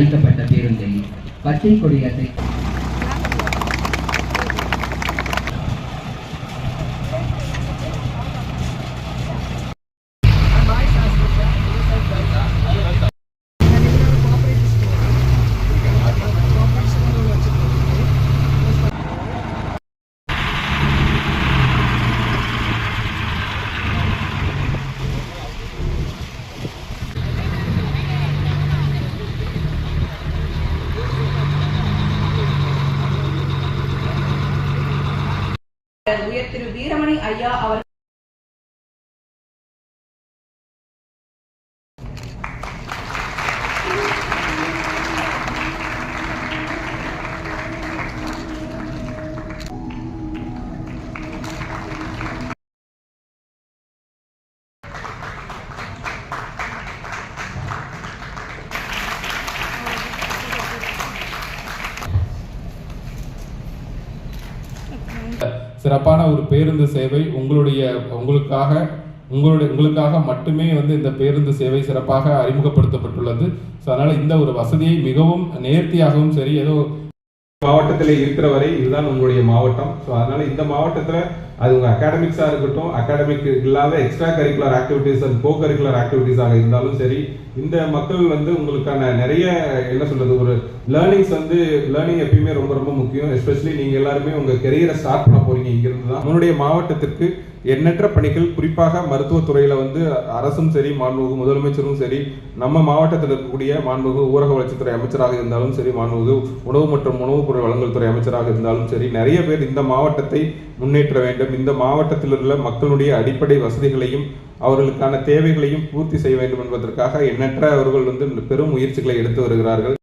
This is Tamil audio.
அளிக்கப்பட்ட பேருந்தில் பச்சை கொடியத்தை உயர் திரு வீரமணி ஐயா அவர் சிறப்பான ஒரு பேருந்து சேவை உங்களுடைய உங்களுக்காக உங்களுடைய உங்களுக்காக மட்டுமே வந்து இந்த பேருந்து சேவை சிறப்பாக அறிமுகப்படுத்தப்பட்டுள்ளது. ஸோ அதனால் இந்த ஒரு வசதியை மிகவும் நேர்த்தியாகவும் சரி ஏதோ மாவட்டத்தில் இருக்கிற வரை இதுதான் உங்களுடைய மாவட்டம். ஸோ அதனால இந்த மாவட்டத்தில் அது உங்கள் அகாடமிக்ஸாக இருக்கட்டும் அகாடமிக் இல்லாத extra curricular activities and co curricular ஆக்டிவிட்டீஸாக இருந்தாலும் சரி இந்த மக்கள் வந்து உங்களுக்கான நிறைய என்ன சொல்றது ஒரு லேர்னிங்ஸ் வந்து லேர்னிங் எப்பயுமே ரொம்ப ரொம்ப முக்கியம். எஸ்பெஷலி நீங்கள் எல்லாருமே உங்கள் கெரியரை ஸ்டார்ட் பண்ண போறீங்க இங்கிருந்து தான் உங்களுடைய மாவட்டத்திற்கு எண்ணற்ற பணிகள் குறிப்பாக மருத்துவத்துறையில் வந்து அரசும் சரி மாண்புமிகு முதலமைச்சரும் சரி நம்ம மாவட்டத்தில் இருக்கக்கூடிய மாண்புமிகு ஊரக வளர்ச்சித்துறை அமைச்சராக இருந்தாலும் சரி மாண்புமிகு உணவு மற்றும் உணவுப் பொருள் வழங்கல் துறை அமைச்சராக இருந்தாலும் சரி நிறைய பேர் இந்த மாவட்டத்தை முன்னேற்ற வேண்டும். இந்த மாவட்டத்தில் உள்ள மக்களுடைய அடிப்படை வசதிகளையும் அவர்களுக்கான தேவைகளையும் பூர்த்தி செய்ய வேண்டும் என்பதற்காக எண்ணற்ற அவர்கள் வந்து பெரும் முயற்சிகளை எடுத்து வருகிறார்கள்.